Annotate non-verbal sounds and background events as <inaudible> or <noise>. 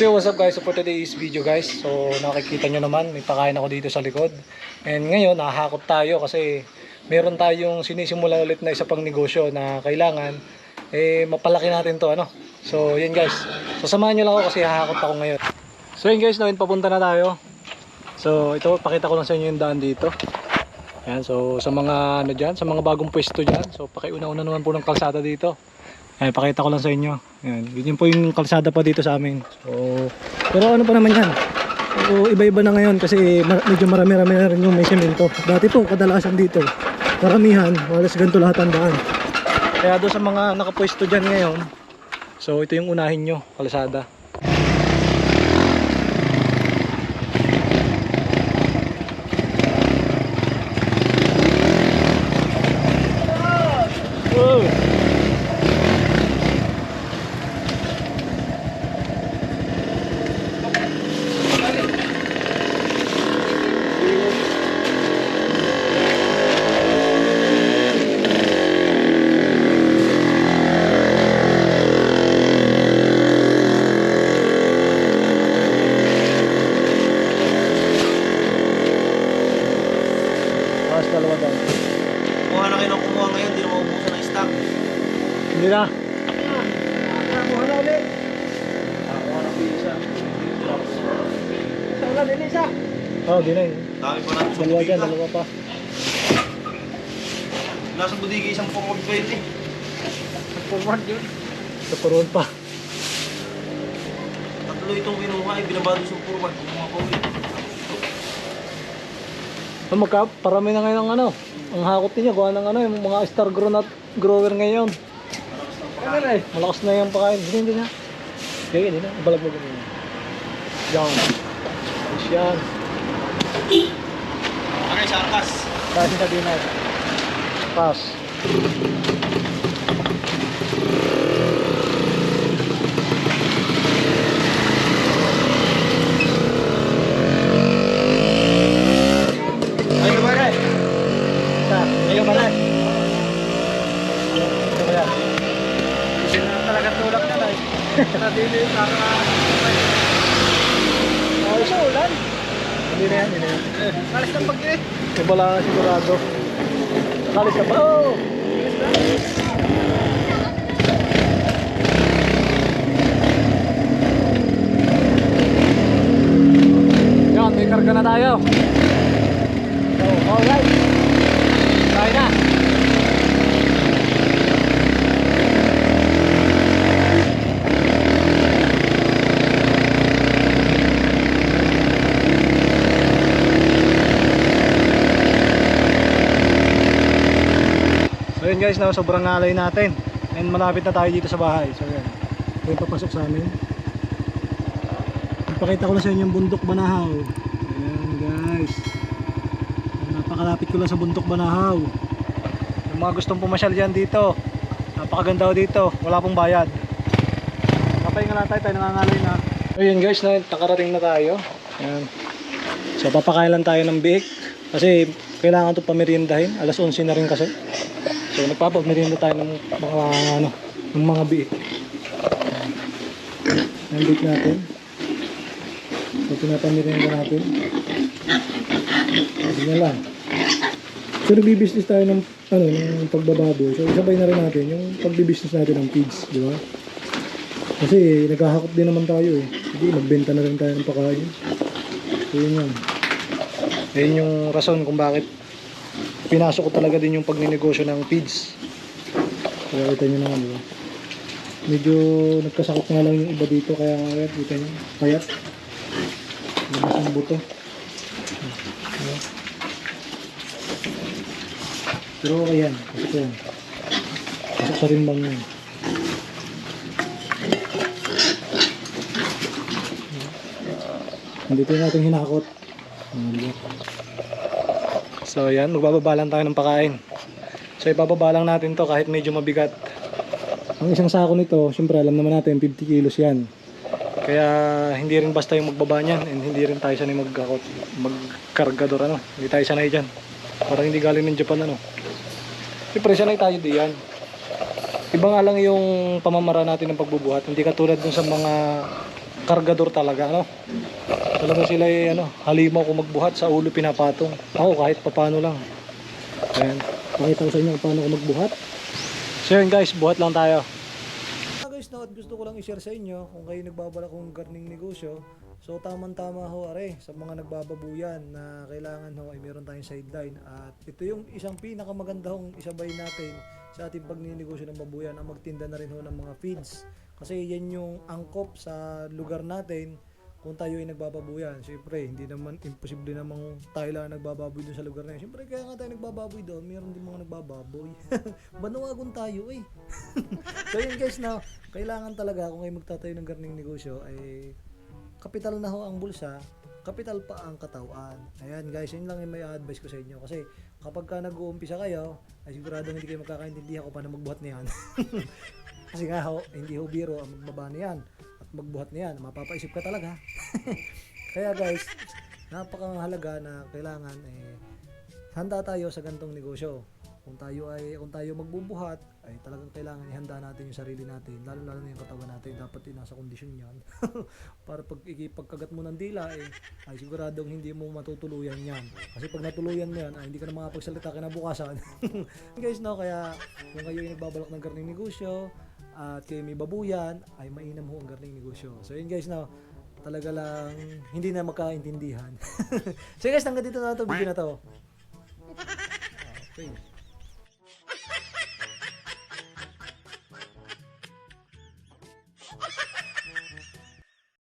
So what's up guys, so for today's video guys, so nakikita nyo naman, may pakain ako dito sa likod. And ngayon, nahakot tayo kasi meron tayong sinisimula ulit na isa pang negosyo na kailangan, eh mapalaki natin to ano. So yun guys, so samahan nyo lang ako kasi hahakot ako ngayon. So yun guys, nawin papunta na tayo. So ito, pakita ko lang sa inyo yung daan dito. Ayan, so sa mga ano dyan, sa mga bagong pwesto dyan, so pakiuna-una naman po ng kalsada dito. Ayan, pakita ko lang sa inyo. Ayan, yun po yung kalsada pa dito sa amin. So, pero ano pa naman yan? So, iba-iba na ngayon kasi medyo marami-rami na rin yung may semento. Dati po, kadalasan dito, karamihan, walas ganito lahat ang daan. Kaya doon sa mga nakapwesto dyan ngayon, so ito yung unahin nyo, kalsada. Dalawa daw. Kumuha na kayo ng kumuha ngayon, di na maubusan ng stock. Hindi na. Kumuha na ulit. Kumuha na pizza. Isa isa. Oh, di na yun. Dami pa natin sa Dalawa dyan, budiga. dalawa pa. Nasa budiga isang pumod 20. Nag-forward yun. Sa puruan pa. Tatlo itong kinuha, ay binabado sa forward. Kumuha pa ulit. Oh, magka, parami na ngayon ang ano. Ang hakot niya, gawa ng ano, yung mga star grow nut grower ngayon. Ano na eh? Malakas na yung pakain. Hindi, hindi na. Hindi, hindi na. Balag mo ganyan. Yan. Tapos yan. Okay, sarkas. Kasi na din na. Pass. Ay, ba na Isa. Ayaw ba na? Ito ba yan? Hindi na talaga tulak na eh. Nadili yung kaka... Oh, isa ulan. Hindi na yan, hindi na yan. Alis ng pag eh. Pala sigurado. Kalis na. Oh! Yan, may karga na tayo. So, alright. Tayo na. Guys, na sobrang nalay natin. And malapit na tayo dito sa bahay. So yan. Ito papasok sa amin. Ipakita ko lang sa inyo yung bundok Banahaw. Ayan guys. Napakalapit ko lang sa bundok Banahaw. Yung mga gustong pumasyal dyan dito. Napakaganda ho dito. Wala pong bayad. Kapahinga lang tayo, tayo nangangalay na. Ayun guys, na, nakarating na tayo. Ayan. So papakain lang tayo ng biik. Kasi kailangan ito pamerindahin. Alas 11 na rin kasi. So nagpapamerienda tayo ng mga ano, ng mga biik. Ang biik natin. So pinapamerienda natin. Hindi lang. So nagbi-business tayo ng ano, ng pagbababo. So isabay na rin natin yung pagbi-business natin ng feeds, di ba? Kasi naghahakot din naman tayo eh. Sige, magbenta na rin tayo ng pakain. So yun yan. Yun yung rason kung bakit pinasok ko talaga din yung pagninegosyo ng feeds. Kaya kita nyo naman, di ba? Medyo nagkasakot nga lang yung iba dito, kaya nga kita nyo, payat. Labas ang buto. Diba? Pero okay yan, kasi ko yan. Pasok sa rimbang yan. Dito natin hinakot. Ayan, di ba? So yan, magbababa lang tayo ng pakain. So ibababa lang natin to kahit medyo mabigat. Ang isang sako nito, syempre alam naman natin 50 kilos yan. Kaya hindi rin basta yung magbaba niyan and hindi rin tayo sanay magkakot, magkargador ano. Hindi tayo sanay dyan. Parang hindi galing ng Japan ano. Siyempre sanay tayo diyan. Iba nga lang yung pamamara natin ng pagbubuhat. Hindi katulad dun sa mga kargador talaga, ano? Talaga sila ay, ano, halimaw kung magbuhat sa ulo pinapatong. Ako kahit papano lang. Ayan. Pakita ko sa inyo paano ko magbuhat. So yun guys, buhat lang tayo. guys, no, gusto ko lang i-share sa inyo kung kayo nagbabala kong gardening negosyo. So tamang-tama ho are sa mga nagbababuyan na kailangan ho ay meron tayong sideline at ito yung isang pinakamaganda hong isabay natin sa ating pagninegosyo ng babuyan ang magtinda na rin ho ng mga feeds. Kasi yan yung angkop sa lugar natin kung tayo ay nagbababuyan. Siyempre, hindi naman imposible namang tayo lang nagbababoy doon sa lugar na yun. Siyempre, kaya nga tayo nagbababoy doon, meron din mga nagbababoy. <laughs> Banawagon tayo eh. <laughs> so yun guys na, kailangan talaga kung kayo magtatayo ng gardening negosyo ay kapital na ho ang bulsa, kapital pa ang katawan. Ayan guys, yun lang yung may advice ko sa inyo. Kasi kapag ka nag-uumpisa kayo, ay sigurado hindi kayo magkakaintindihan kung paano magbuhat niyan. <laughs> Kasi nga ho, hindi ho biro ang magbaba niyan magbuhat niyan. Mapapaisip ka talaga. <laughs> Kaya guys, napakahalaga na kailangan eh, handa tayo sa gantong negosyo. Kung tayo ay kung tayo magbubuhat ay talagang kailangan ihanda natin yung sarili natin, lalo lalo na yung katawan natin, dapat din nasa kondisyon 'yan. <laughs> Para pag ikipagkagat mo ng dila eh, ay siguradong hindi mo matutuluyan 'yan. Kasi pag natuluyan mo 'yan, ay hindi ka na makapagsalita kinabukasan. <laughs> Guys, no, kaya kung kayo ay nagbabalak ng gardening negosyo at kayo may babuyan, ay mainam ho ang gardening negosyo. So yun guys, no, talaga lang hindi na magkaintindihan. <laughs> so guys, hanggang dito na ito video na to. Okay. <laughs>